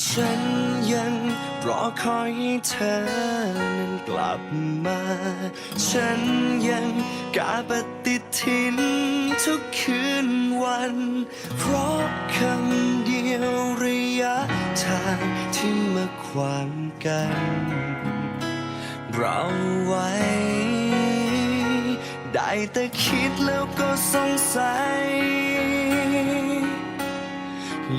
ฉันยังรอคอยให้เธอนั้นกลับมา ฉันยังกาปฏิทินทุกคืนวัน เพราะคำเดียวระยะทางที่มาขวางกัน เราไว้ ได้แต่คิดแล้วก็สงสัย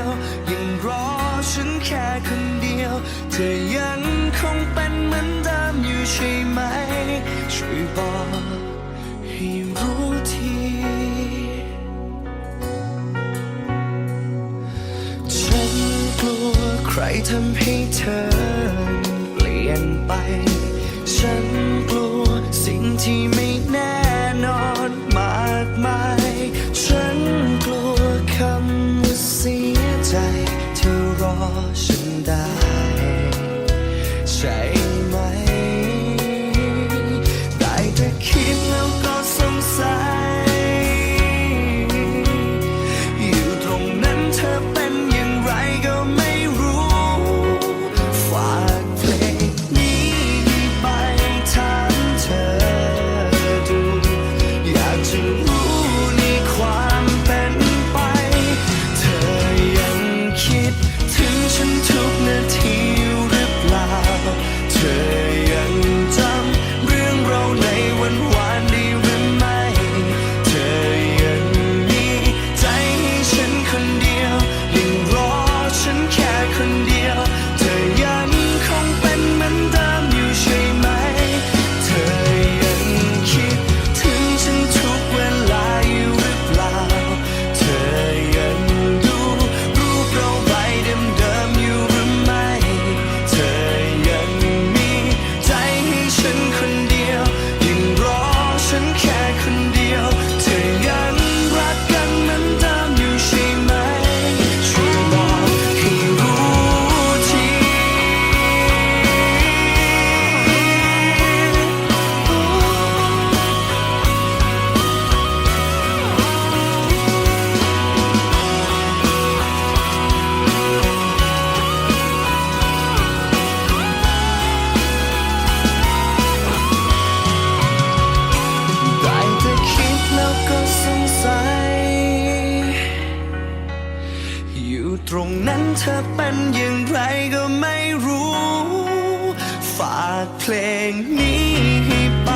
ยวยังรอฉันแค่คนเดียว เธอยังคงเป็นเหมือนเดิมอยู่ใช่ไหม ช่วยบอกให้รู้ทีฉันกลัวใครทำให้เธอเปลี่ยนไป ฉันกลัวสิ่งที่ไม่ ใช่ไหม ได้แต่คิดแล้วก็สงสัย อยู่ตรงนั้นเธอเป็นอย่างไรก็ไม่รู้ ฝากเพลงนี้ไปถามเธอดู อยากจะรู้ในความเป็นไป เธอยังคิดถึงฉันทุก ตรงนั้นเธอเป็นอย่างไรก็ไม่รู้ ฝากเพลงนี้ให้ไป